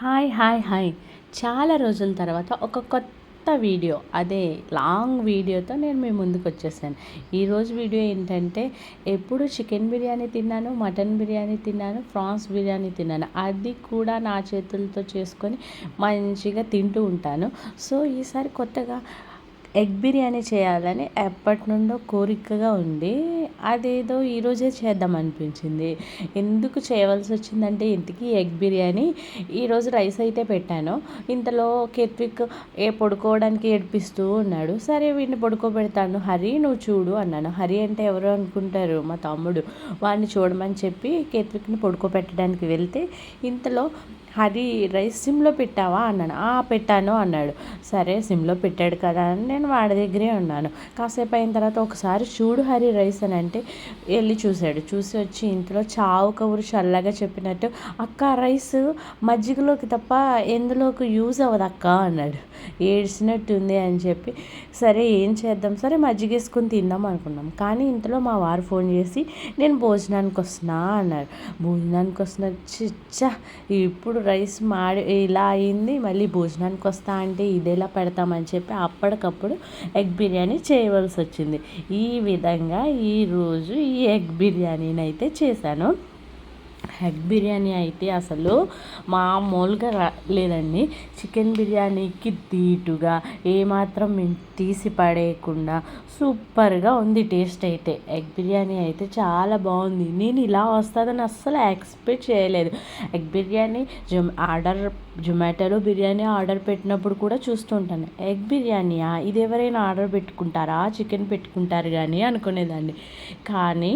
Hi hi hi. చాలా రోజుల తర్వాత ఒక కొత్త వీడియో అదే లాంగ్ వీడియోతో నేను మీ ముందుకు వచ్చేసాను. ఈరోజు వీడియో ఏంటంటే ఎప్పుడు చికెన్ బిర్యానీ తిన్నాను మటన్ బిర్యానీ తిన్నాను ఫ్రాన్స్ బిర్యానీ తిన్నాను. అది కూడా నా చేతులతో చేసుకొని మంచిగా తింటూ ఉంటాను. సో ఈసారి కొత్తగా ఎగ్ బిర్యానీ చేయాలని ఎప్పటి నుండో కోరికగా ఉంది అదేదో ఈరోజే చేద్దాం అనిపించింది. ఎందుకు చేయవలసి వచ్చిందంటే ఇంతకీ ఎగ్ బిర్యానీ ఈరోజు రైస్ అయితే పెట్టాను. ఇంతలో కేత్విక్ ఏ పడుకోవడానికి ఏడిపిస్తూ ఉన్నాడు. సరే వీడిని పడుకోబెడతాను. హరి నువ్వు చూడు అన్నాను. హరి అంటే ఎవరు అనుకుంటారు? మా తమ్ముడు. వాడిని చూడమని చెప్పి కేత్విక్ని పడుకోబెట్టడానికి వెళ్తే ఇంతలో హరి రైస్ సిమ్లో పెట్టావా అన్నాను. ఆ పెట్టాను అన్నాడు. సరే సిమ్లో పెట్టాడు కదా అని నేను వాడి దగ్గరే ఉన్నాను. కాసేపు అయిన తర్వాత ఒకసారి చూడు హరి రైస్ అని అంటే వెళ్ళి చూశాడు. చూసి వచ్చి ఇంట్లో చావు కబురు చల్లగా చెప్పినట్టు అక్క రైస్ మజ్జిగలోకి తప్ప ఎందులోకి యూజ్ అవ్వదు అక్క అన్నాడు. ఏడ్చినట్టుంది అని చెప్పి సరే ఏం చేద్దాం? సరే మజ్జిగ వేసుకుని తిందాం అనుకున్నాం. కానీ ఇంతలో మా వారు ఫోన్ చేసి నేను భోజనానికి వస్తున్నా అన్నారు. భోజనానికి వస్తున్నా చిచ్చా ఇప్పుడు రైస్ మాడి ఇలా అయింది మళ్ళీ భోజనానికి వస్తా అంటే ఇదేలా పెడతామని చెప్పి అప్పటికప్పుడు ఎగ్ బిర్యానీ చేయవలసి వచ్చింది. ఈ విధంగా ఈరోజు ఈ ఎగ్ బిర్యానీని అయితే చేశాను. ఎగ్ బిర్యానీ అయితే అసలు మామూలుగా లేదండి. చికెన్ బిర్యానీకి ధీటుగా ఏమాత్రం మేము తీసి పడేయకుండా సూపర్గా ఉంది టేస్ట్ అయితే. ఎగ్ బిర్యానీ అయితే చాలా బాగుంది. నేను ఇలా వస్తుందని అస్సలు ఎక్స్పెక్ట్ చేయలేదు. ఎగ్ బిర్యానీ జొ ఆర్డర్ జొమాటోలో బిర్యానీ ఆర్డర్ పెట్టినప్పుడు కూడా చూస్తుంటాను. ఎగ్ బిర్యానీయా? ఇది ఎవరైనా ఆర్డర్ పెట్టుకుంటారా? చికెన్ పెట్టుకుంటారు కానీ అనుకునేదాన్ని. కానీ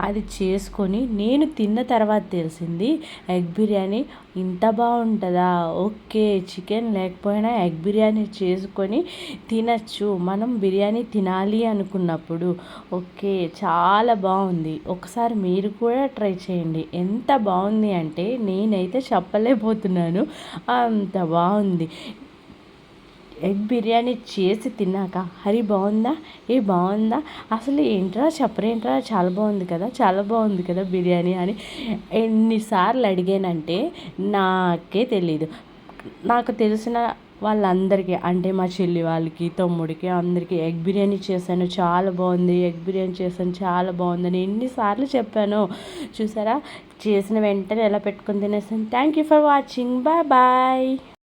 అది చేసుకొని నేను తిన్న తర్వాత తెలిసింది ఎగ్ బిర్యానీ ఇంత బాగుంటుందా? ఓకే చికెన్ లేకపోయినా ఎగ్ బిర్యానీ చేసుకొని తినచ్చు. మనం బిర్యానీ తినాలి అనుకున్నప్పుడు. ఓకే చాలా బాగుంది. ఒకసారి మీరు కూడా ట్రై చేయండి. ఎంత బాగుంది అంటే నేనైతే చెప్పలేకపోతున్నాను. అంత బాగుంది. ఎగ్ బిర్యానీ చేసి తిన్నాక హరి బాగుందా? ఏ బాగుందా? అసలు ఏంట్రా? చెప్పరేంట్రా? చాలా బాగుంది కదా? చాలా బాగుంది కదా బిర్యానీ? అని ఎన్నిసార్లు అడిగానంటే నాకే తెలీదు. నాకు తెలిసిన వాళ్ళందరికీ అంటే మా చెల్లి వాళ్ళకి తమ్ముడికి అందరికీ ఎగ్ బిర్యానీ చేశాను చాలా బాగుంది ఎగ్ బిర్యానీ చేశాను చాలా బాగుందని ఎన్నిసార్లు చెప్పాను. చూసారా? చేసిన వెంటనే ఎలా పెట్టుకుని తినేసాను. Thank you for watching bye bye